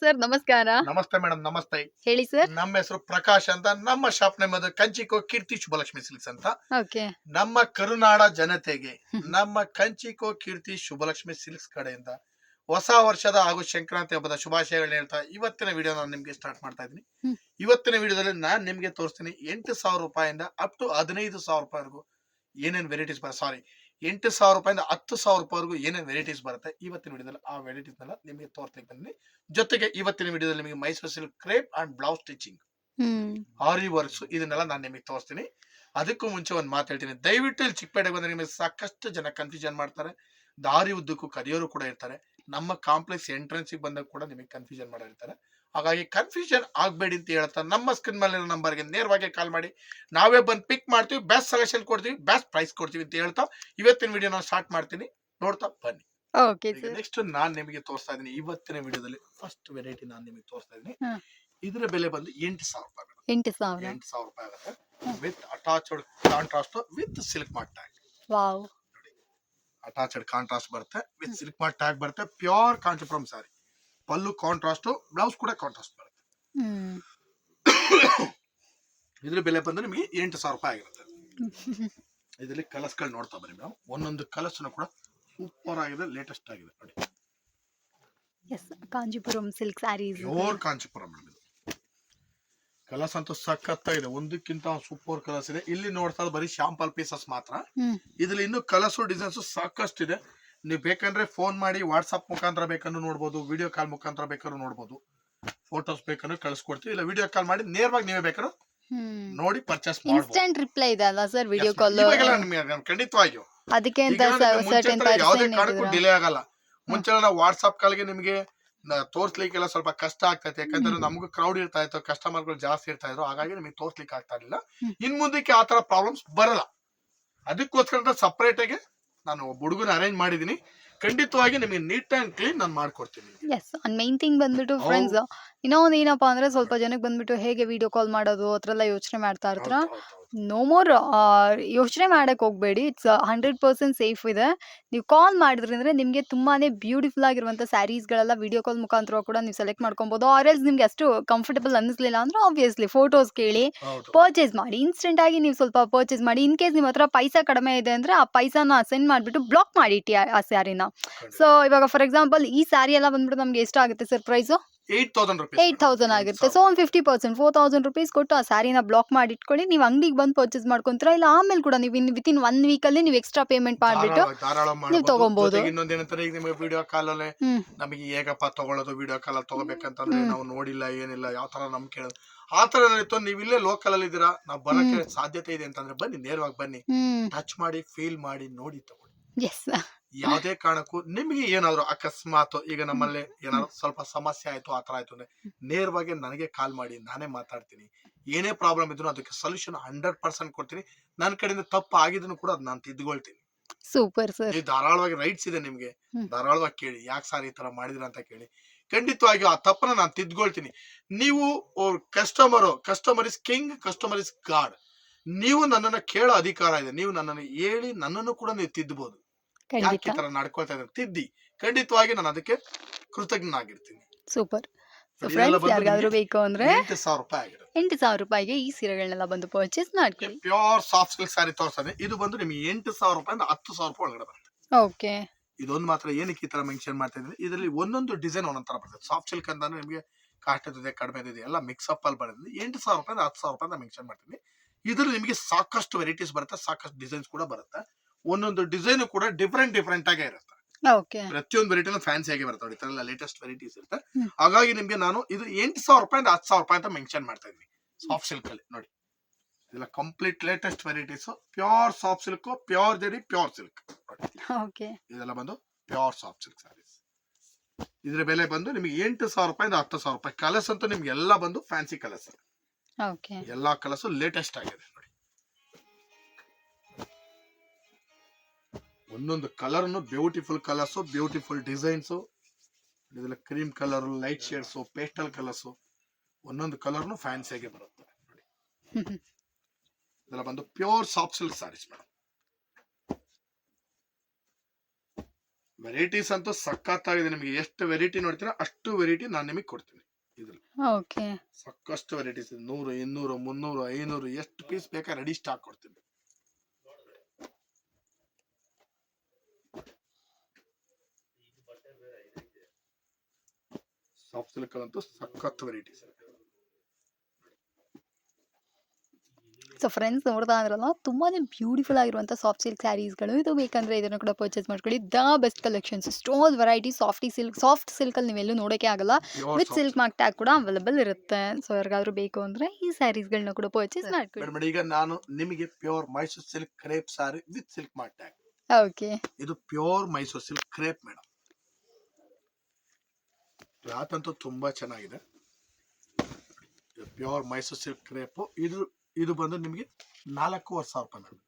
Sir ನಮಸ್ಕಾರ. ನಮಸ್ತೆ madam ನಮಸ್ತೆ. ಹೇಳಿ ಸರ್. ನಮ್ಮ ಹೆಸರು ಪ್ರಕಾಶ್ ಅಂತ ನಮ್ಮ ಶಾಪ್ ನೇಮದು ಕಂಚಿಕೋ ಕೀರ್ತಿ ಶುಭಲಕ್ಷ್ಮಿ ಸಿಲ್ಕ್ಸ್ ಅಂತ. ಓಕೆ. ನಮ್ಮ ಕರುನಾಡ ಜನತೆಗೆ ನಮ್ಮ ಕಂಚಿಕೋ ಕೀರ್ತಿ ಶುಭಲಕ್ಷ್ಮಿ ಸಿಲ್ಕ್ಸ್ ಕಡೆಯಿಂದ ಹೊಸ ವರ್ಷದ ಹಾಗೂ ಸಂಕ್ರಾಂತಿ ಹಬ್ಬದ ಶುಭಾಶಯಗಳನ್ನ ಹೇಳ್ತಾ ಇವತ್ತಿನ ವಿಡಿಯೋ ನಾನು ನಿಮ್ಗೆ ಸ್ಟಾರ್ಟ್ ಮಾಡ್ತಾ ಇದ್ದೀನಿ. ಇವತ್ತಿನ ವಿಡಿಯೋದಲ್ಲಿ ನಾನು ನಿಮ್ಗೆ ತೋರಿಸ್ತೀನಿ ಎಂಟು ಸಾವಿರ ರೂಪಾಯಿಂದ ಅಪ್ ಟು ಹದಿನೈದು ಸಾವಿರ ರೂಪಾಯಿವರೆಗೂ ಏನೇನು ವೆರೈಟೀಸ್ ಬರುತ್ತೆ ಸಾರಿ ಎಂಟು ಸಾವಿರ ರೂಪಾಯಿಂದ ಹತ್ತು ಸಾವಿರ ರೂಪಾಯಿವರೆಗೂ ಏನೇನು ವೆರೈಟೀಸ್ ಬರುತ್ತೆ ಇವತ್ತಿನ ವಿಡಿಯೋದಲ್ಲಿ ಆ ವೆರೈಟೀಸ್ನೆಲ್ಲ ನಿಮಗೆ ತೋರಿಸ್ಲಿಕ್ಕೆ ಬಂದಿನಿ ಜೊತೆಗೆ ಇವತ್ತಿನ ವಿಡಿಯೋದಲ್ಲಿ ನಿಮಗೆ Mysuru silk crepe and blouse stitching. Aari works ಇದನ್ನೆಲ್ಲ ನಾನು ನಿಮಗೆ ತೋರಿಸ್ತೀನಿ. ಅದಕ್ಕೂ ಮುಂಚೆ ಒಂದು ಮಾತು ಹೇಳ್ತೀನಿ. ದಯವಿಟ್ಟು ಇಲ್ಲಿ ಚಿಕ್ಕಪೇಟೆಗೆ ಬಂದ್ರೆ ನಿಮಗೆ ಸಾಕಷ್ಟು ಜನ ಕನ್ಫ್ಯೂಷನ್ ಮಾಡ್ತಾರೆ. ದಾರಿ ಉದ್ದಕ್ಕೂ ಕರೆಯೋರು ಕೂಡ ಇರ್ತಾರೆ. ನಮ್ಮ ಕಾಂಪ್ಲೆಕ್ಸ್ ಎಂಟ್ರೆನ್ಸಿಗೆ ಬಂದಾಗ ಕೂಡ ನಿಮಗೆ ಕನ್ಫ್ಯೂಷನ್ ಮಾಡಿರ್ತಾರೆ. ಹಾಗಾಗಿ ಕನ್ಫ್ಯೂಷನ್ ಆಗಬೇಡಿ ಅಂತ ಹೇಳ್ತಾ ನಮ್ಮ ಸ್ಕ್ರೀನ್ ಮೇಲೆ ನಂಬರ್ಗೆ ನೇರವಾಗಿ ಕಾಲ್ ಮಾಡಿ. ನಾವೇ ಬಂದು ಪಿಕ್ ಮಾಡ್ತೀವಿ ಬೆಸ್ಟ್ ಸಜೆಷನ್ ಕೊಡ್ತೀವಿ ಬೆಸ್ಟ್ ಪ್ರೈಸ್ ಕೊಡ್ತೀವಿ ಅಂತ ಹೇಳ್ತಾ ಇವತ್ತಿನ ವಿಡಿಯೋ ನಾನು ಸ್ಟಾರ್ಟ್ ಮಾಡ್ತೀನಿ. ನೋಡ್ತಾ ಬನ್ನಿ. ನೆಕ್ಸ್ಟ್ ನಾನ್ ನಿಮಗೆ ತೋರಿಸ್ತಾ ಇದ್ದೀನಿ. ಇವತ್ತಿನ ವಿಡಿಯೋದಲ್ಲಿ ಫಸ್ಟ್ ವೆರೈಟಿ ನಾನು ನಿಮಗೆ ತೋರಿಸ್ತಾ ಇದ್ದೀನಿ. ಇದರ ಬೆಲೆ ಬಂದು ಎಂಟು ಸಾವಿರ ರೂಪಾಯಿ. ಎಂಟು ಸಾವಿರ? ಎಂಟು ಸಾವಿರ ರೂಪಾಯಿ ಆಗುತ್ತೆ. With attached contrast with silk mart tag wow. Attached contrast ಬರುತ್ತೆ ವಿತ್ ಸಿಲ್ಕ್ ಮಾರ್ಟ್ ಟ್ಯಾಗ್ ಬರುತ್ತೆ pure Kanchipuram sari pallu contrast blouse ಕೂಡ ಕಾಂಟ್ರಾಸ್ಟ್ ಬರುತ್ತೆ. ಹ್ಮ್. ಇದ್ರ ಬೆಲೆ ಬಂದ್ರೆ ನಿಮಗೆ ಎಂಟು ಸಾವಿರ ರೂಪಾಯಿ ಆಗಿರುತ್ತೆ. ಇದರಲ್ಲಿ ಕಲರ್ಸ್ಗಳು ನೋಡ್ತಾ ಬನ್ನಿ ಮೇಡಮ್. ಒಂದೊಂದು ಕಲರ್ಸ್ನು ಕೂಡ ಸೂಪರ್ ಆಗಿದೆ ಲೇಟೆಸ್ಟ್ ಆಗಿದೆ ನೋಡಿ. Yes Kanchipuram silk sarees pure Kanchipuram madam ಇದು. ಕಲರ್ಸ್ ಅಂತೂ ಇದೆ ಒಂದಕ್ಕಿಂತ ಸೂಪರ್ ಕಲರ್ಸ್ ಇದೆ. ಇಲ್ಲಿ ನೋಡ್ತಾ ಬರೀ ಶಾಂಪಲ್ ಪೀಸಸ್ ಮಾತ್ರ. ಇದ್ರಲ್ಲಿ ಇನ್ನು ಕಲಸು ಡಿಸೈನ್ಸ್ ಸಾಕಷ್ಟು ಇದೆ ನೀವು ಬೇಕಂದ್ರೆ ಫೋನ್ ಮಾಡಿ ವಾಟ್ಸಪ್ ಮುಖಾಂತರ ಬೇಕಂದ್ರೆ ನೋಡ್ಬೋದು ವಿಡಿಯೋ ಕಾಲ್ ಮುಖಾಂತರ ಬೇಕಾದ್ರೂ ನೋಡ್ಬೋದು. ಫೋಟೋಸ್ ಬೇಕಂದ್ರೆ ಕಳಿಸ್ಕೊಡ್ತೀವಿ. ಇಲ್ಲ ವಿಡಿಯೋ ಕಾಲ್ ಮಾಡಿ ನೇರವಾಗಿ ನೀವೇ ಬೇಕಾದ್ರೂ ನೋಡಿ ಪರ್ಚೇಸ್ ಇನ್ಸ್ಟೆಂಟ್ ರಿಪ್ಲೈ ಇದೆ ಅಲ್ಲ ಸರ್ ವಿಡಿಯೋ ಕಾಲ್ ಖಂಡಿತವಾಗಿಯೂ. ಅದಕ್ಕೆ ಅಂತ ಸರ್ಟನ್ ಯಾವುದೇ ಕಾರಣಕ್ಕೂ ಡಿಲೇ ಆಗಲ್ಲ. ಮುಂಚೆ ನಾವು ವಾಟ್ಸ್ಆಪ್ ಕಾಲ್ಗೆ ನಿಮಗೆ ತೋರ್ಸ್ಲಿಕ್ಕೆಲ್ಲ ಸ್ವಲ್ಪ ಕಷ್ಟ ಆಗ್ತೈತೆ. ಯಾಕಂದ್ರೆ ನಮಗೂ ಕ್ರೌಡ್ ಇರ್ತಾ ಇತ್ತು ಕಸ್ಟಮರ್ಗಳು ಜಾಸ್ತಿ ಇರ್ತಾ ಇದ್ರು. ಹಾಗಾಗಿ ನಿಮಗೆ ತೋರ್ಸ್ಲಿಕ್ಕೆ ಆಗ್ತಾ ಇರಲಿಲ್ಲ. ಇನ್ ಮುಂದಕ್ಕೆ ಆ ತರ ಪ್ರಾಬ್ಲಮ್ಸ್ ಬರಲ್ಲ. ಅದಕ್ಕೋಸ್ಕರ ಸಪರೇಟ್ ಆಗಿ ನಾನು ಒಬ್ಬ ಹುಡುಗನ ಅರೇಂಜ್ ಮಾಡಿದೀನಿ ಖಂಡಿತವಾಗಿ ನಿಮಗೆ ನೀಟ್ ಆ್ಯಂಡ್ ಕ್ಲೀನ್ ನಾನು ಮಾಡ್ಕೊಡ್ತೀನಿ ಎಸ್ ಒಂದ್ ಮೈನ್ ಥಿಂಗ್ ಬಂದ್ಬಿಟ್ಟು ಹೌದು. ಫ್ರೆಂಡ್ಸ್ ಇನ್ನೊಂದು ಏನಪ್ಪ ಅಂದ್ರೆ ಸ್ವಲ್ಪ ಜನಕ್ಕೆ ಬಂದ್ಬಿಟ್ಟು ಹೇಗೆ ವಿಡಿಯೋ ಕಾಲ್ ಮಾಡೋದು ಅದ್ರೆಲ್ಲ ಯೋಚನೆ ಮಾಡ್ತಾ ಇರ್ತಾರ. ನೋ ಮೋರ್ ಯೋಚನೆ ಮಾಡಕ್ ಹೋಗ್ಬೇಡಿ. ಇಟ್ಸ್ ಹಂಡ್ರೆಡ್ ಪರ್ಸೆಂಟ್ ಸೇಫ್ ಇದೆ. ನೀವು ಕಾಲ್ ಮಾಡಿದ್ರಿಂದ ನಿಮಗೆ ತುಂಬಾನೇ ಬ್ಯೂಟಿಫುಲ್ ಆಗಿರುವಂಥ ಸ್ಯಾರೀಸ್ಗಳೆಲ್ಲ ವಿಡಿಯೋ ಕಾಲ್ ಮುಖಾಂತರ ಕೂಡ ನೀವು ಸೆಲೆಕ್ಟ್ ಮಾಡ್ಕೊಬಹುದು ಆರ್ ಎಲ್ಸ್ ನಿಮ್ಗೆ ಅಷ್ಟು ಕಂಫರ್ಟಬಲ್ ಅನ್ನಿಸ್ಲಿಲ್ಲ ಅಂದ್ರೆ ಆಬ್ವಿಯಸ್ಲಿ ಫೋಟೋಸ್ ಕೇಳಿ ಪರ್ಚೇಸ್ ಮಾಡಿ. ಇನ್ಸ್ಟೆಂಟ್ ಆಗಿ ನೀವು ಸ್ವಲ್ಪ ಪರ್ಚೇಸ್ ಮಾಡಿ. ಇನ್ ಕೇಸ್ ನಿಮ್ಮ ಹತ್ರ ಪೈಸಾ ಕಡಿಮೆ ಇದೆ ಅಂದ್ರೆ ಆ ಪೈಸಾನ ಸೆಂಡ್ ಮಾಡಿಬಿಟ್ಟು ಬ್ಲಾಕ್ ಮಾಡಿಟ್ಟಿ ಆ ಸ್ಯಾರಿನ. ಸೊ ಇವಾಗ ಫಾರ್ ಎಕ್ಸಾಂಪಲ್ ಈ ಸ್ಯಾರಿ ಎಲ್ಲ ಬಂದ್ಬಿಟ್ಟು ನಮ್ಗೆ ಎಷ್ಟಾಗುತ್ತೆ sir price eight thousand rupees eight thousand ಆಗಿರುತ್ತೆ. ಸೊ ಒಂದು fifty percent four thousand rupees ಕೊಟ್ಟು ಆ ಸ್ಯಾರಿನ ಬ್ಲಾಕ್ ಮಾಡಿ ಇಟ್ಕೊಳ್ಳಿ ನೀವು ಅಂಗಡಿಗೆ ಬಂದು ಪರ್ಚೇಸ್ ಮಾಡ್ಕೊಂತೀರಾ? ಇಲ್ಲ ಆಮೇಲೆ ಕೂಡ ನೀವು ಇನ್ ವಿತಿನ್ ಒನ್ ವೀಕಲ್ಲಿ ನೀವು ಎಕ್ಸ್ಟ್ರಾ ಪೇಮೆಂಟ್ ಮಾಡಿಬಿಟ್ಟು ನೀವು ತಗೊಬೋದು. ಇನ್ನೊಂದ್ ಏನಂತಾರೆ ಈಗ ನಿಮಗೆ ವಿಡಿಯೋ ಕಾಲ್ ಅಲ್ಲೇ ಹ್ಮ್. ನಮಗೆ ಹೇಗಪ್ಪ ತಗೊಳ್ಳೋದು ವಿಡಿಯೋ ಕಾಲ್ ತಗೋಬೇಕಂತಂದ್ರೆ. ನಾವು ನೋಡಿಲ್ಲ ಏನಿಲ್ಲ ಯಾವ ತರ ನಮ್ ಕೇಳೋದು. ಆ ತರ ಏನಾಯ್ತು ನೀವು ಇಲ್ಲೇ ಲೋಕಲ್ ಅಲ್ಲಿ ಇದ್ದೀರಾ ನಾವು ಬರಕ್ಕೆ ಸಾಧ್ಯತೆ ಇದೆ ಅಂತಂದ್ರೆ ಬನ್ನಿ ನೇರವಾಗಿ ಬನ್ನಿ. ಟಚ್ ಮಾಡಿ ಫೀಲ್ ಮಾಡಿ ನೋಡಿ ತಗೊಳ್ಳಿ. ಎಸ್ ಯಾವುದೇ ಕಾರಣಕ್ಕೂ ನಿಮಗೆ ಏನಾದ್ರು ಅಕಸ್ಮಾತ್ ಈಗ ನಮ್ಮಲ್ಲಿ ಏನಾದ್ರು ಸ್ವಲ್ಪ ಸಮಸ್ಯೆ ಆಯ್ತು ಆ ತರ ಆಯ್ತು ಅಂದ್ರೆ ನೇರವಾಗಿ ನನಗೆ ಕಾಲ್ ಮಾಡಿ ನಾನೇ ಮಾತಾಡ್ತೀನಿ. ಏನೇ ಪ್ರಾಬ್ಲಮ್ ಇದ್ರು ಅದಕ್ಕೆ ಸೊಲ್ಯೂಷನ್ ಹಂಡ್ರೆಡ್ ಪರ್ಸೆಂಟ್ ಕೊಡ್ತೀನಿ. ನನ್ನ ಕಡೆಯಿಂದ ತಪ್ಪು ಆಗಿದ್ರು ಕೂಡ ಅದ್ ನಾನು ತಿದ್ಕೊಳ್ತೀನಿ. ಸೂಪರ್ ಸರ್ ನೀವು ಧಾರಾಳವಾಗಿ ರೈಟ್ಸ್ ಇದೆ ನಿಮ್ಗೆ. ಧಾರಾಳವಾಗಿ ಕೇಳಿ ಯಾಕೆ ಸರ್ ಈ ತರ ಮಾಡಿದ್ರ ಅಂತ ಕೇಳಿ. ಖಂಡಿತವಾಗಿ ಆ ತಪ್ಪನ್ನ ನಾನು ತಿದ್ಕೊಳ್ತೀನಿ. ನೀವು customer customer is king customer is god ನೀವು ನನ್ನನ್ನ ಕೇಳೋ ಅಧಿಕಾರ ಇದೆ. ನೀವು ನನ್ನನ್ನು ಹೇಳಿ ನನ್ನನ್ನು ಕೂಡ ನೀವು ತಿದ್ದಬಹುದು ಯಾಕೆ ತರ ನಡ್ಕೊಳ್ತಾ ಇದ್ದಾರೆ? ತಿದ್ದಿ. ಖಂಡಿತವಾಗಿ ನಾನು ಅದಕ್ಕೆ ಕೃತಜ್ಞನಾಗಿರ್ತೀನಿ. ಸೂಪರ್. ಯಾರಿಗಾದ್ರೂ ಬೇಕು ಅಂದ್ರೆ ಎಂಟು ಸಾವಿರ ರೂಪಾಯಿ ಆಗಿರುತ್ತೆ. ಎಂಟು ಸಾವಿರ ರೂಪಾಯಿಗೆ ಈ ಸೀರೆಗಳನ್ನೆಲ್ಲ ಬಂದು ಪರ್ಚೇಸ್ ಮಾಡ್ಕೊಳ್ಳಿ. ಪ್ಯೂರ್ ಸಾಫ್ಟ್ ಸಿಲ್ಕ್ ಸ್ಯಾರಿ ತೋರಿಸ್ತದೆ ಇದು ಬಂದು ನಿಮಗೆ ಎಂಟು ಸಾವಿರ ರೂಪಾಯಿಂದ ಹತ್ತು ಸಾವಿರ ರೂಪಾಯಿ ಒಳಗಡೆ ಬರುತ್ತೆ. ಓಕೆ. ಇದೊಂದು ಮಾತ್ರ ಏನಕ್ಕೆ ಈ ತರ ಮೆನ್ಷನ್ ಮಾಡ್ತಾ ಇದ್ದೀನಿ? ಇದರಲ್ಲಿ ಒಂದೊಂದು ಡಿಸೈನ್ ಒಂದೊಂದು ತರ ಬರ್ತದೆ ಸಾಫ್ಟ್ ಸಿಲ್ಕ್ ಅಂತ ನಿಮಗೆ ಕಾಸ್ಟ್ ಇದೆ ಕಡಿಮೆ ಇದೆ ಎಲ್ಲ ಮಿಕ್ಸ್ ಅಪ್ ಅಲ್ಲಿ ಬರ್ತದೆ ಎಂಟು ಸಾವಿರ ರೂಪಾಯಿಂದ ಹತ್ತು ಸಾವಿರ ರೂಪಾಯಿ ಮೆನ್ಷನ್ ಮಾಡ್ತೀನಿ. ಇದರಲ್ಲಿ ನಿಮಗೆ ಸಾಕಷ್ಟು ವೆರೈಟೀಸ್ ಬರುತ್ತೆ ಸಾಕಷ್ಟು ಡಿಸೈನ್ಸ್ ಕೂಡ ಬರುತ್ತೆ. ಒಂದೊಂದು ಡಿಸೈನ್ ಕೂಡ ಡಿಫ್ರೆಂಟ್ ಡಿಫ್ರೆಂಟ್ ಆಗೇ ಇರುತ್ತೆ. ಪ್ರತಿಯೊಂದು ವೆರೈಟಿನೂ ಫ್ಯಾನ್ಸಿ ಆಗಿ ಬರ್ತಾವೆ ಈ ತರ ಎಲ್ಲ ಲೇಟೆಸ್ಟ್ ವೆರೈಟೀಸ್ ಇರುತ್ತೆ. ಹಾಗಾಗಿ ನಿಮ್ಗೆ ನಾನು ಇದು ಎಂಟು ಸಾವಿರ ರೂಪಾಯಿಂದ ಹತ್ತು ಸಾವಿರ ರೂಪಾಯಿ ಅಂತ ಮೆನ್ಷನ್ ಮಾಡ್ತಾ ಇದ್ದೀನಿ. ಸಾಫ್ಟ್ ಸಿಲ್ಕ್ ಅಲ್ಲಿ ನೋಡಿ. ಇದೆಲ್ಲ complete latest varieties pure soft silk pure zari pure silk ಇದೆಲ್ಲ ಬಂದು ಪ್ಯೂರ್ ಸಾಫ್ಟ್ ಸಿಲ್ಕ್ ಸ್ಯಾರೀಸ್ ಇದ್ರ ಬೆಲೆ ಬಂದು ನಿಮಗೆ ಎಂಟು ಸಾವಿರ ರೂಪಾಯಿಂದ ಹತ್ತು ಸಾವಿರ ರೂಪಾಯಿ. ಕಲರ್ಸ್ ಅಂತೂ ನಿಮ್ಗೆ ಎಲ್ಲ ಬಂದು ಫ್ಯಾನ್ಸಿ ಕಲರ್ಸ್ ಓಕೆ ಎಲ್ಲಾ ಕಲರ್ಸ್ ಲೇಟೆಸ್ಟ್ ಆಗಿದೆ. ಒಂದೊಂದು ಕಲರ್ನು ಬ್ಯೂಟಿಫುಲ್ ಕಲರ್ಸು ಬ್ಯೂಟಿಫುಲ್ ಡಿಸೈನ್ಸು ಇದೆಲ್ಲ cream colour light shades pastel colours ಒಂದೊಂದು ಕಲರ್ನು ಫ್ಯಾನ್ಸಿಯಾಗೆ ಬರುತ್ತೆ. ನೋಡಿ. ಇದೆಲ್ಲ ಬಂದು pure soft silk sarees madam varieties ಅಂತೂ ಸಖತ್ತಾಗಿದೆ ನಿಮಗೆ. ಎಷ್ಟು ವೆರೈಟಿ ನೋಡ್ತೀರಾ ಅಷ್ಟು ವೆರೈಟಿ ನಾನು ನಿಮಗೆ ಕೊಡ್ತೀನಿ ಇದ್ರಲ್ಲಿ. ಸಾಕಷ್ಟು ವೆರೈಟೀಸ್ ಇದೆ. ನೂರು ಇನ್ನೂರು ಮುನ್ನೂರು ಐನೂರು ಎಷ್ಟು ಪೀಸ್ ಬೇಕಾ ರೆಡಿ ಸ್ಟಾಕ್ ಕೊಡ್ತೀನಿ. ಸಾಫ್ಟ್ ಸಿಲ್ಕ್ ಅಂತೂ ಸಖತ್ ವೆರೈಟೀಸ್ ಸೊ ಫ್ರೆಂಡ್ಸ್ ನೋಡ್ತಾ ಅಂದ್ರಲ್ಲ ತುಂಬಾನೇ ಬ್ಯೂಟಿಫುಲ್ ಆಗಿರುವಂಥ ಸಾಫ್ಟ್ ಸಿಲ್ಕ್ ಸ್ಯಾರೀಸ್ಗಳು ಇದು ಬೇಕಂದ್ರೆ ಇದನ್ನು ಕೂಡ ಪರ್ಚೇಸ್ ಮಾಡ್ಕೊಳ್ಳಿ. The best collections stole variety softy silk soft silk ಸಿಲ್ಕಲ್ಲಿ ನೀವೆಲ್ಲೂ ನೋಡೋಕೆ ಆಗಲ್ಲ. ವಿತ್ ಸಿಲ್ಕ್ ಮಾರ್ಕ್ ಟ್ಯಾಗ್ ಕೂಡ ಅವೈಲೇಬಲ್ ಇರುತ್ತೆ. ಸೊ ಯಾರಿಗಾದ್ರೂ ಬೇಕು ಅಂದ್ರೆ ಈ ಸ್ಯಾರೀಸ್ಗಳನ್ನ ಕೂಡ ಪರ್ಚೇಸ್ ಮಾಡ್ಕೊಳ್ಳಿ. ಈಗ ನಾನು ನಿಮಗೆ pure Mysore silk crepe sari with silk mark tag okay ಇದು pure Mysore silk crepe madam. Cloth ಅಂತೂ ತುಂಬಾ ಚೆನ್ನಾಗಿದೆ. Pure Mysuru silk crepe. ಇದು ಇದು ಬಂದು ನಿಮಗೆ ನಾಲ್ಕೂವರೆ ಸಾವಿರ ರೂಪಾಯಿ ಮೇಡಮ್.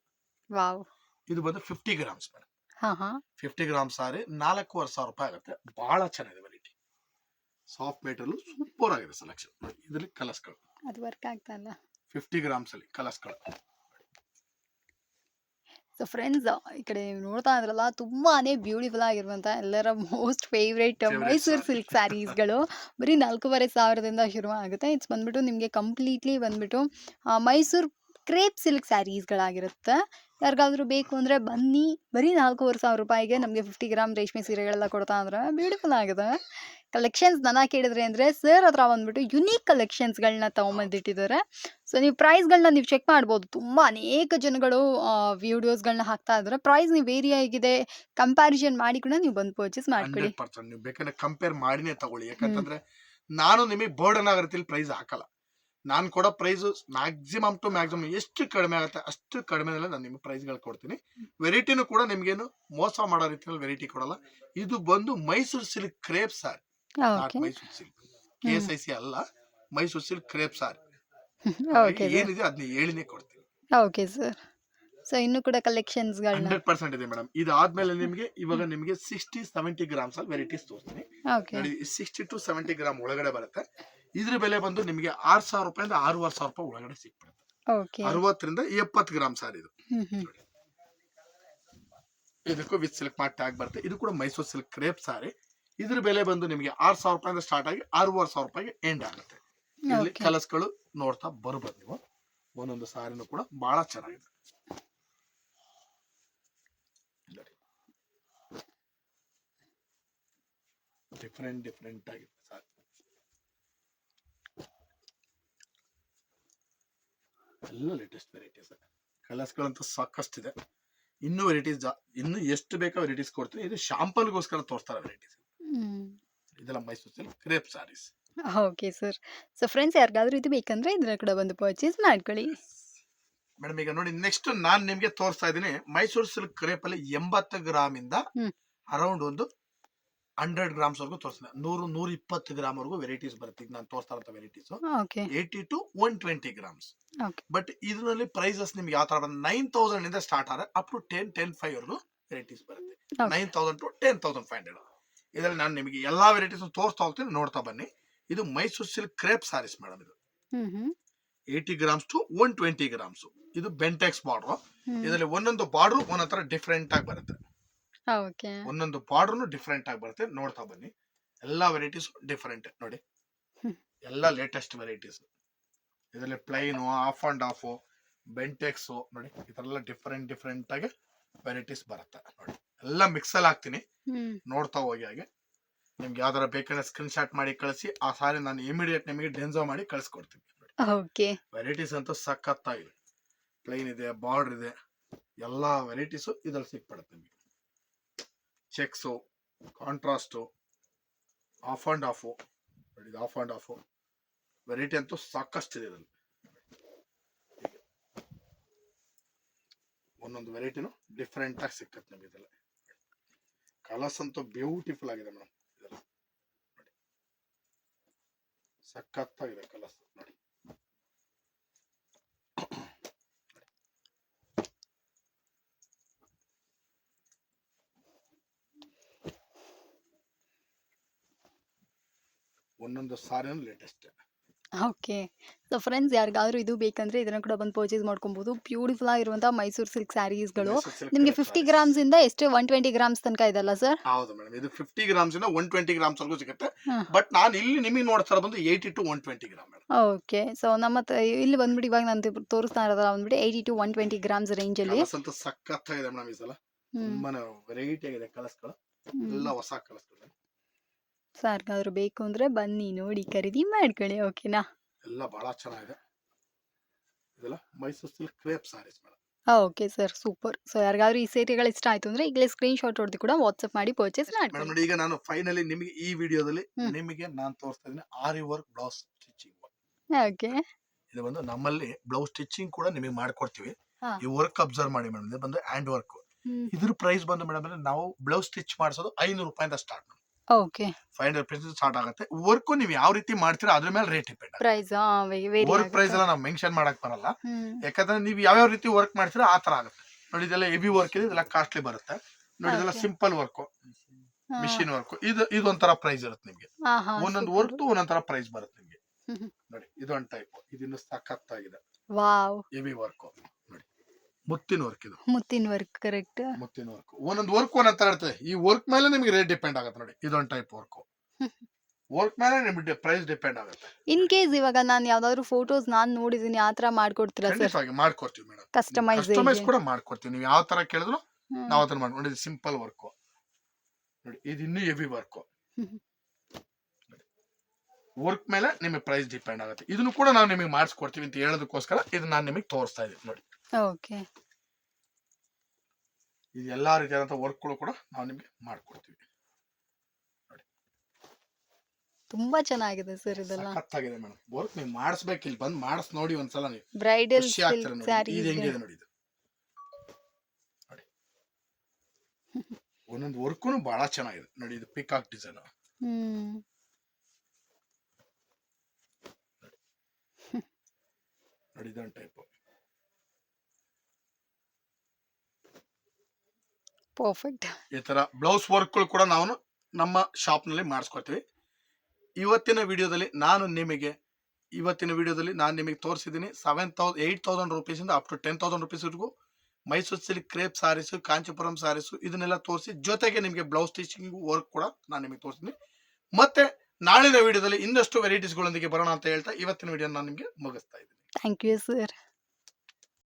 ಇದು ಬಂದು ಫಿಫ್ಟಿ ಗ್ರಾಮ್ಸ್ ಮೇಡಮ್. ಹಾ ಹಾ. ಫಿಫ್ಟಿ ಗ್ರಾಮ್ ಸಾರಿ ನಾಲ್ಕೂವರೆ ಸಾವಿರ ರೂಪಾಯಿ ಆಗುತ್ತೆ. ಬಹಳ ಚೆನ್ನಾಗಿದೆ ವೆರೈಟಿ ಸಾಫ್ಟ್ ಮೆಟೀರಿಯಲ್ ಸೂಪರ್ ಆಗಿದೆ ಸೆಲೆಕ್ಷನ್ ಇದರಲ್ಲಿ ಕಲರ್ಸ್ಗಳು ಅದು ವರ್ಕ್ ಆಗ್ತಾ ಇಲ್ಲ. ಫಿಫ್ಟಿ ಗ್ರಾಮ್ಸ್ ಅಲ್ಲಿ ಕಲರ್ಸ್ಗಳು ಸೊ ಫ್ರೆಂಡ್ಸ್ ಈ ಕಡೆ ನೀವು ನೋಡ್ತಾ ಇದ್ರಲ್ಲ ತುಂಬಾ ಬ್ಯೂಟಿಫುಲ್ ಆಗಿರುವಂಥ ಎಲ್ಲರ ಮೋಸ್ಟ್ ಫೇವ್ರೇಟ್ ಮೈಸೂರು. ಸಿಲ್ಕ್ ಸ್ಯಾರೀಸ್ಗಳು ಬರೀ ನಾಲ್ಕೂವರೆ ಸಾವಿರದಿಂದ ಶುರು ಆಗುತ್ತೆ. ಇಟ್ಸ್ ಬಂದ್ಬಿಟ್ಟು ನಿಮಗೆ ಕಂಪ್ಲೀಟ್ಲಿ ಬಂದ್ಬಿಟ್ಟು ಮೈಸೂರು ಕ್ರೇಪ್ ಸಿಲ್ಕ್ ಸ್ಯಾರೀಸ್ಗಳಾಗಿರುತ್ತೆ ಯಾರಿಗಾದ್ರೂ ಬೇಕು ಅಂದರೆ ಬನ್ನಿ. ಬರೀ ನಾಲ್ಕೂವರೆ ಸಾವಿರ ರೂಪಾಯಿಗೆ ನಮಗೆ ಫಿಫ್ಟಿ ಗ್ರಾಮ್ ರೇಷ್ಮೆ ಸೀರೆಗಳೆಲ್ಲ ಕೊಡ್ತಾ ಅಂದ್ರೆ ಬ್ಯೂಟಿಫುಲ್ ಆಗಿದೆ ಕಲೆಕ್ಷನ್ಸ್ ನನ್ನ ಕೇಳಿದ್ರೆ ಅಂದರೆ ಸರ್ ಹತ್ರ ಬಂದ್ಬಿಟ್ಟು ಯುನೀಕ್ ಕಲೆಕ್ಷನ್ಸ್ಗಳನ್ನ ತೊಗೊಂಬಂದಿಟ್ಟಿದ್ದಾರೆ. ಸೊ ನೀವು ಪ್ರೈಸ್ಗಳನ್ನ ನೀವು ಚೆಕ್ ಮಾಡ್ಬೋದು. ತುಂಬ ಅನೇಕ ಜನಗಳು ವಿಡಿಯೋಸ್ಗಳನ್ನ ಹಾಕ್ತಾ ಇದ್ದಾರೆ. ಪ್ರೈಸ್ ನೀವು ವೇರಿ ಆಗಿದೆ ಕಂಪ್ಯಾರಿಸನ್ ಮಾಡಿ ಕೂಡ ನೀವು ಬಂದು ಪರ್ಚೇಸ್ ಮಾಡ್ಕೊಳ್ಳಿ. ನೀವು ಬೇಕಂದ್ರೆ ಕಂಪೇರ್ ಮಾಡಿನೇ ತಗೊಳ್ಳಿ. ಯಾಕಂತಂದ್ರೆ ನಾನು ನಿಮಗೆ ಬರ್ಡನ್ ಆಗೋ ರೀತಿಲಿ ಪ್ರೈಸ್ ಹಾಕಲ್ಲ. ನಾನು ಕೊಡೋ ಪ್ರೈಸ್ ಮ್ಯಾಕ್ಸಿಮಮ್ ಟು ಮ್ಯಾಕ್ಸಿಮಮ್ ಎಷ್ಟು ಕಡಿಮೆ ಆಗುತ್ತೆ ಅಷ್ಟು ಕಡಿಮೆನಲ್ಲೇ ನಾನು ನಿಮಗೆ ಪ್ರೈಸ್ಗಳು ಕೊಡ್ತೀನಿ. ವೆರೈಟಿನೂ ಕೂಡ ನಿಮ್ಗೇನು ಮೋಸ ಮಾಡೋ ರೀತಿಯಲ್ಲಿ ವೆರೈಟಿ ಕೊಡಲ್ಲ. ಇದು ಬಂದು Mysuru silk crepe sari Mysuru silk. K S I C ಅಲ್ಲ Mysuru silk crepe sari. Okay ಏನಿದೆ ಅದನ್ನ ಹೇಳಿನೇ ಕೊಡ್ತೀನಿ. Okay sir. ಸೊ ಇನ್ನು ಕೂಡ ಕಲೆಕ್ಷನ್ಸ್ಗಳನ್ನ ಹಂಡ್ರೆಡ್ ಪರ್ಸೆಂಟ್ ಇದೆ ಮೇಡಮ್. ಇದಾದ್ಮೇಲೆ ನಿಮಗೆ ಇವಾಗ ನಿಮಗೆ ಸಿಕ್ಸ್ಟಿ ಸೆವೆಂಟಿ ಗ್ರಾಮ್ಸ್ ಅಲ್ಲಿ ವೆರೈಟೀಸ್ ತೋರಿಸ್ತೀನಿ. ನೋಡಿ ಸಿಕ್ಸ್ಟಿ ಟು ಸೆವೆಂಟಿ ಗ್ರಾಮ್ ಒಳಗಡೆ ಬರುತ್ತೆ. ಇದ್ರ ಬೆಲೆ ಬಂದು ನಿಮಗೆ ಆರ್ ಸಾವಿರ ರೂಪಾಯಿಂದ ಆರೂವರೆ ಸಾವಿರ ರೂಪಾಯಿ ಒಳಗಡೆ ಸಿಕ್ಬಿಡುತ್ತೆ. ಓಕೆ. ಅರವತ್ತರಿಂದ ಎಪ್ಪತ್ತು ಗ್ರಾಮ್ ಸಾರ್ ಇದು. ಇದಕ್ಕೂ ವಿತ್ ಸಿಲ್ಕ್ ಮಾರ್ಟ್ ಟ್ಯಾಗ್ ಬರುತ್ತೆ. ಇದು ಕೂಡ ಮೈಸೂರು ಸಿಲ್ಕ್ ಕ್ರೇಪ್ ಸಾರಿ. ಇದ್ರ ಬೆಲೆ ಬಂದು ನಿಮಗೆ ಆರ್ ಸಾವಿರ ರೂಪಾಯಿಂದ ಸ್ಟಾರ್ಟ್ ಆಗಿ ಆರೂವರೆ ಸಾವಿರ ರೂಪಾಯಿಗೆ ಎಂಡ್ ಆಗುತ್ತೆ. ಇಲ್ಲಿ ಕೆಲಸಗಳು ನೋಡ್ತಾ ಬರ್ಬೋದು ನೀವು. ಒಂದೊಂದು ಸಾರಿನೂ ಕೂಡ ಬಹಳ ಚೆನ್ನಾಗಿದೆ. ಡಿಫ್ರೆಂಟ್ ಡಿಫ್ರೆಂಟ್ ಆಗಿದೆ ಸಾರಿ ಎಲ್ಲ ಲೇಟೆಸ್ಟ್ ವೆರೈಟೀಸ್ ಕಲರ್ಸ್ಗಳಂತೂ ಸಾಕಷ್ಟಿದೆ. ಇನ್ನೂ ವೆರೈಟೀಸ್ ಇನ್ನು ಎಷ್ಟು ಬೇಕಾ ವೆರೈಟೀಸ್ ಕೊಡ್ತೀನಿ. ಇದು ಶಾಂಪಲ್ಗೋಸ್ಕರ ತೋರಿಸ್ತಾರೆ ವೆರೈಟೀಸ್ ಇದೆಲ್ಲ Mysuru silk crepe saris. Okay sir. So friends ಯಾರಿಗಾದ್ರೂ ಇದು ಬೇಕಂದ್ರೆ ಇದ್ರ ಕೂಡ ಬಂದು ಪರ್ಚೇಸ್ ಮಾಡ್ಕೊಳ್ಳಿ. ಮೇಡಮ್ ಈಗ ನೋಡಿ ನೆಕ್ಸ್ಟ್ ನಾನ್ ನಿಮ್ಗೆ ತೋರಿಸ್ತಾ ಇದ್ದೀನಿ. ಮೈಸೂರು ಸಿಲ್ಕ್ ಕ್ರೇಪ್ ಅಲ್ಲಿ ಎಂಬತ್ತು ಗ್ರಾಮ್ ಇಂದ ಹ್ಮ್. ಅರೌಂಡ್ ಒಂದು ಹಂಡ್ರೆಡ್ ಗ್ರಾಮ್ಸ್ ವರೆಗೂ ತೋರಿಸ್ತೀನಿ. ನೂರು ನೂರ ಇಪ್ಪತ್ತು ಗ್ರಾಮ್ ವರೆಗೂ ವೆರೈಟೀಸ್ ಬರುತ್ತೆ. ಈಗ ನಾನು ತೋರಿಸ್ತಾ ಇರೋ varieties okay. Eighty to one twenty grams okay. But ಇದರಲ್ಲಿ ಪ್ರೈಸಸ್ ನಿಮ್ಗೆ ಯಾವ ತರ ನೈನ್ ತೌಸಂಡ್ ಇಂದ ಸ್ಟಾರ್ಟ್ ಆದ್ರೆ up to ten ten five ವರೆಗೂ ವೆರೈಟೀಸ್ ಬರುತ್ತೆ. Nine thousand to ten thousand five hundred ಇದರಲ್ಲಿ ನಾನು ನಿಮಗೆ ಎಲ್ಲಾ ವೆರೈಟೀಸ್ ತೋರಿಸ್ತಾ ಹೋಗ್ತೀನಿ ನೋಡ್ತಾ ಬನ್ನಿ. ಇದು Mysuru silk crepe saris madam ಇದು. Eighty grams to one twenty grams ಇದು ಬೆಂಟೆಕ್ಸ್ ಬಾರ್ಡರ್ ಇದರಲ್ಲಿ ಒಂದೊಂದು ಬಾರ್ಡರ್ ಒಂದೊಂದ್ ಡಿಫ್ರೆಂಟ್ ಆಗಿ ಬರುತ್ತೆ. ಒಂದೊಂದು ಬಾರ್ಡರ್ನು ಡಿಫ್ರೆಂಟ್ ಆಗಿ ಬರುತ್ತೆ ನೋಡ್ತಾ ಬನ್ನಿ. ಎಲ್ಲಾ ವೆರೈಟೀಸ್ ಡಿಫ್ರೆಂಟ್ ನೋಡಿ. ಎಲ್ಲಾ ಲೇಟೆಸ್ಟ್ ವೆರೈಟೀಸ್ ಇದರಲ್ಲಿ plain off and off Bentex ನೋಡಿ. ಇದೆಲ್ಲ ಡಿಫ್ರೆಂಟ್ ಡಿಫ್ರೆಂಟ್ ಆಗಿ ವೆರೈಟೀಸ್ ಬರುತ್ತೆ ನೋಡಿ. ಎಲ್ಲ ಮಿಕ್ಸಲ್ ಅಲ್ಲಿ ಹಾಕ್ತೀನಿ. ನೋಡ್ತಾ ಹೋಗಿ ಹಾಗೆ. ನಿಮ್ಗೆ ಯಾವ್ದಾರ ಬೇಕಾದ್ರೆ ಸ್ಕ್ರೀನ್ ಶಾಟ್ ಮಾಡಿ ಕಳಿಸಿ ಆ ಸಾರಿ ನಾನು ಇಮಿಡಿಯೇಟ್ ನಿಮಗೆ ಡೆನ್ಸೋ ಮಾಡಿ ಕಳಿಸ್ಕೊಡ್ತೀನಿ. ಓಕೆ. ವೆರೈಟೀಸ್ ಅಂತೂ ಸಖತ್ತಾಗಿದೆ. ಪ್ಲೈನ್ ಇದೆ ಬಾರ್ಡರ್ ಇದೆ ಎಲ್ಲ ವೆರೈಟೀಸು ಇದ್ರಲ್ಲಿ ಸಿಕ್ಬಿಡುತ್ತೆ ನಿಮಗೆ. Checks contrast off and off off and off variety ಅಂತೂ ಸಾಕಷ್ಟು ಇದೆ ಇದರಲ್ಲಿ ಒಂದೊಂದು ವೆರೈಟಿನೂ ಡಿಫ್ರೆಂಟಾಗಿ ಸಿಕ್ಕತ್ತೆ ನಿಮಗೆ ಇದೆಲ್ಲ ಕಲರ್ಸ್ ಅಂತೂ ಬ್ಯೂಟಿಫುಲ್ ಆಗಿದೆ ಮೇಡಮ್ ಇದೆಲ್ಲ ನೋಡಿ. ಸಖತ್ತಾಗಿದೆ ಕಲರ್ಸ್ ನೋಡಿ. ಒಂದೊಂದು ಸಾರಿನೂ ಲೇಟೆಸ್ಟ್ ಓಕೆ. ಸೊ ಫ್ರೆಂಡ್ಸ್ ಯಾರಿಗಾದ್ರೂ ಇದು ಬೇಕಂದ್ರೆ ಇದನ್ನ ಕೂಡ ಬಂದು ಪರ್ಚೇಸ್ ಮಾಡ್ಕೊಬಹುದು. ಬ್ಯೂಟಿಫುಲ್ ಆಗಿರುವಂತಹ ಮೈಸೂರು ಸಿಲ್ಕ್ ಸ್ಯಾರೀಸ್‌ಗಳು ಗಳು ಸಿಲ್ಕ್ ನಿಮ್ಗೆ ಫಿಫ್ಟಿ 50 ಸ್ಯಾರೀಸ್. ಗ್ರಾಮ್ಸ್ ಇಂದ ಎಷ್ಟು 120 ಗ್ರಾಮ್ಸ್ ತನಕ ಇದಲ್ಲ ಸರ್? ಹೌದು ಮೇಡಮ್ ಇದು ಫಿಫ್ಟಿ ಗ್ರಾಮ್ಸ್ ಇಂದ ಒನ್ ಟ್ವೆಂಟಿ ಗ್ರಾಮ್ಸ್ ವರೆಗೂ ಸಿಗುತ್ತೆ ಹಾ. ಬಟ್ ನಾನು ಇಲ್ಲಿ ನಿಮಗೆ ನೋಡ್ತಾ ಬಂದು eighty to one twenty gram madam okay. So ನಮ್ಮ ಹತ್ರ ಇಲ್ಲಿ ಬಂದ್ಬಿಟ್ಟು ಇವಾಗ ನಾನು ತಿ- ತೋರಿಸ್ತಾ ಇರೋದಲ್ಲ ಬಂದ್ಬಿಟ್ಟು 80 ಟು 120 ಗ್ರಾಮ್ಸ್ ರೇಂಜ್ ಅಲ್ಲಿ. ಕಲರ್ಸ್ ಅಂತೂ ಸಖತ್ತಾಗಿದೆ ಮೇಡಮ್ ಈ ಸಲ ಹ್ಮ್. ತುಂಬಾನೇ ವೆರೈಟಿ ಆಗಿದೆ ಕಲರ್ಸ್ಗಳು ಎಲ್ಲ. ಹೊಸ ಕಲರ್ಸ್ಗಳು ಸೊ ಯಾರಿಗಾದ್ರೂ ಬೇಕು ಅಂದ್ರೆ ಬನ್ನಿ ನೋಡಿ ಖರೀದಿ ಮಾಡ್ಕೊಳ್ಳಿ ಓಕೆನಾ? ಎಲ್ಲ ಬಹಳ ಚೆನ್ನಾಗಿದೆ ಇದೆಲ್ಲ Mysuru silk crepe saris madam okay sir super. So ಯಾರಿಗಾದ್ರೂ ಈ ಸೀರೆಗಳು ಇಷ್ಟ ಆಯ್ತು ಅಂದ್ರೆ ಈಗಲೇ ಸ್ಕ್ರೀನ್ ಶಾಟ್ ಹೊಡೆದು ಕೂಡ ವಾಟ್ಸ್ಆಪ್ ಮಾಡಿ ಪರ್ಚೇಸ್ ಮೇಡಮ್ ಮೇಡಂ ಈಗ ನಾನು ಫೈನಲಿ ನಿಮಗೆ ಈ ವಿಡಿಯೋದಲ್ಲಿ ಹ್ಮ್. ನಿಮಗೆ ನಾನು ತೋರಿಸ್ತಾ ಇದ್ದೀನಿ aari work blouse stitching okay. ಇದು ಬಂದು ನಮ್ಮಲ್ಲಿ ಬ್ಲೌಸ್ ಸ್ಟಿಚಿಂಗ್ ಕೂಡ ನಿಮಗೆ ಮಾಡ್ಕೊಡ್ತೀವಿ ಹಾ. ಈ ವರ್ಕ್ ಅಬ್ಸರ್ವ್ ಮಾಡಿ ಮೇಡಮ್ ಇದು ಬಂದು ಹ್ಯಾಂಡ್ ವರ್ಕ್. ಇದ್ರ ಪ್ರೈಸ್ ಬಂದು ಮೇಡಮ್ ನಾವು ಬ್ಲೌಸ್ ಸ್ಟಿಚ್ ಮಾಡಿಸೋದು ಐನೂರು ರೂಪಾಯಿಂದ start okay. Five hundred rupees start ಆಗುತ್ತೆ. ವರ್ಕ್ ನೀವು ಯಾವ ರೀತಿ ಮಾಡ್ತೀರಾ ಅದ್ರ ಮೇಲೆ rate depend price vary work price ಎಲ್ಲ ನಾವು ಮೆನ್ಷನ್ ಮಾಡಕ್ ಬರಲ್ಲ. ಯಾಕಂದ್ರೆ ನೀವು ಯಾವ ರೀತಿ ವರ್ಕ್ ಮಾಡ್ತೀರಾ ಆ ತರ ಆಗುತ್ತೆ. ನೋಡಿ ಇದೆಲ್ಲ ಹೆವಿ ವರ್ಕ್ ಇದೆ ಇದೆಲ್ಲ ಕಾಸ್ಟ್ಲಿ ಬರುತ್ತೆ. ನೋಡಿ ಇದೆಲ್ಲ ಸಿಂಪಲ್ ವರ್ಕ್. ಮಿಷಿನ್ ವರ್ಕ್ ಇದು ಇದೊಂತರ ಪ್ರೈಸ್ ಇರುತ್ತೆ ನಿಮ್ಗೆ. ಒಂದೊಂದು. ವರ್ಕ್ ಒಂದೊಂದರ ಪ್ರೈಸ್ ಬರುತ್ತೆ ನಿಮ್ಗೆ. ನೋಡಿ ಇದೊಂದು ಟೈಪ್ ಇದಿನ್ನು ಸಖತ್ತಾಗಿದೆ. ಹೆವಿ ವರ್ಕ್ ಮುತ್ತಿನ ವರ್ಕ್ ಇದು. ಮುತ್ತಿನ ವರ್ಕ್ ಕರೆಕ್ಟ್. ಮುತ್ತಿನ ವರ್ಕ್ ಒಂದೊಂದು ವರ್ಕ್ ಒಂದ್ ತರ ಇರ್ತದೆ. ಈ ವರ್ಕ್ ಮೇಲೆ ನಿಮಗೆ ರೇಟ್ ಡಿಪೆಂಡ್ ಆಗುತ್ತೆ ನೋಡಿ. ಇದೊಂದು ಟೈಪ್ ವರ್ಕ್ ವರ್ಕ್ ಮೇಲೆ ನಿಮ್ಗೆ ಪ್ರೈಸ್ ಡಿಪೆಂಡ್ ಆಗುತ್ತೆ. ಇನ್ ಕೇಸ್ ಇವಾಗ ನಾನು ಯಾವ್ದಾದ್ರು ಫೋಟೋಸ್ ನಾನು ನೋಡಿದೀನಿ ಆ ತರ ಮಾಡ್ಕೊಡ್ತೀರಾ ಸರ್? ಮಾಡ್ಕೊಡ್ತೀವಿ ಮೇಡಮ್ ಕಸ್ಟಮೈಸ್ ಕಸ್ಟಮೈಸ್ ಕೂಡ ಮಾಡ್ಕೊಡ್ತೀವಿ. ನೀವು ಯಾವ ತರ ಕೇಳಿದ್ರು ನಾವು ಅದನ್ನ ಮಾಡಿ ನೋಡಿ ಸಿಂಪಲ್ ವರ್ಕ್ ನೋಡಿ ಇದು ಇನ್ನೂ ಹೆವಿ ವರ್ಕ್ ವರ್ಕ್ ಮೇಲೆ ನಿಮಗೆ ಪ್ರೈಸ್ ಡಿಪೆಂಡ್ ಆಗುತ್ತೆ. ಇದನ್ನು ಕೂಡ ನಾವು ನಿಮಗೆ ಮಾಡಿಸ್ಕೊಡ್ತೀವಿ ಅಂತ ಹೇಳೋದಕ್ಕೋಸ್ಕರ ಇದು ನಾನು ನಿಮಗೆ ತೋರಿಸ್ತಾ ಇದ್ದೀನಿ ನೋಡಿ. ಓಕೆ. ಇದು ಎಲ್ಲಾ ರೀತಿಯಾದಂಥ ವರ್ಕ್ಗಳು ಕೂಡ ನಾವು ನಿಮಗೆ ಮಾಡ್ಕೊಡ್ತೀವಿ. ತುಂಬಾ ಚೆನ್ನಾಗಿದೆ ಸರ್ ಇದೆಲ್ಲ. ಸಖತ್ತಾಗಿದೆ ಮೇಡಮ್ ವರ್ಕ್ ನೀವು ಮಾಡಿಸ್ಬೇಕು ಇಲ್ಲಿ ಬಂದು ಮಾಡಿಸ್ ನೋಡಿ ಒಂದ್ಸಲ ನೀವು. ಬ್ರೈಡಲ್ ಖುಷಿ ಆಗ್ತಾರೆ ನೋಡಿ. ಇದು ಹೆಂಗಿದೆ ನೋಡಿ ಇದು. ನೋಡಿ. ಒಂದೊಂದು ವರ್ಕು ಬಹಳ ಚೆನ್ನಾಗಿದೆ. ನೋಡಿ ಇದು ಪಿಕಾಕ್ ಡಿಸೈನ್. ಹ್ಮ್. ನೋಡಿ ಇದೊಂದು ಟೈಪ್. ಪರ್ಫೆಕ್ಟ್. ಈ ತರ ಬ್ಲೌಸ್ ವರ್ಕ್ಗಳು ಕೂಡ ನಾವು ನಮ್ಮ ಶಾಪ್ನಲ್ಲಿ ಮಾಡಿಸ್ಕೊಳ್ತೀವಿ ಇವತ್ತಿನ ವಿಡಿಯೋದಲ್ಲಿ ನಾನು ನಿಮಗೆ ಇವತ್ತಿನ ವಿಡಿಯೋದಲ್ಲಿ ನಾನು ನಿಮಗೆ ತೋರಿಸಿದ್ದೀನಿ ಸೆವೆನ್ ತೌಸ್ ಏಯ್ಟ್ ತೌಸಂಡ್ ರುಪೀಸಿಂದ up to ten thousand ರುಪೀಸ್ವರೆಗೂ Mysore silk crepe sarees Kanchipuram sarees ಇದನ್ನೆಲ್ಲ ತೋರಿಸಿ ಜೊತೆಗೆ ನಿಮಗೆ ಬ್ಲೌಸ್ ಸ್ಟಿಚಿಂಗ್ ವರ್ಕ್ ಕೂಡ ನಾನು ನಿಮಗೆ ತೋರಿಸ್ತೀನಿ ಮತ್ತೆ ನಾಳಿನ ವಿಡಿಯೋದಲ್ಲಿ ಇನ್ನಷ್ಟು ವೆರೈಟೀಸ್ಗಳೊಂದಿಗೆ ಬರೋಣ ಅಂತ ಹೇಳ್ತಾ ಇವತ್ತಿನ ವಿಡಿಯೋ ನಾನು ನಿಮಗೆ ಮುಗಿಸ್ತಾ ಇದ್ದೀನಿ ಥ್ಯಾಂಕ್ ಯು ಸರ್.